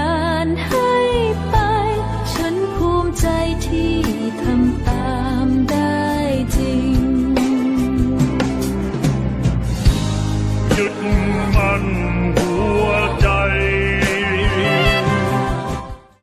า one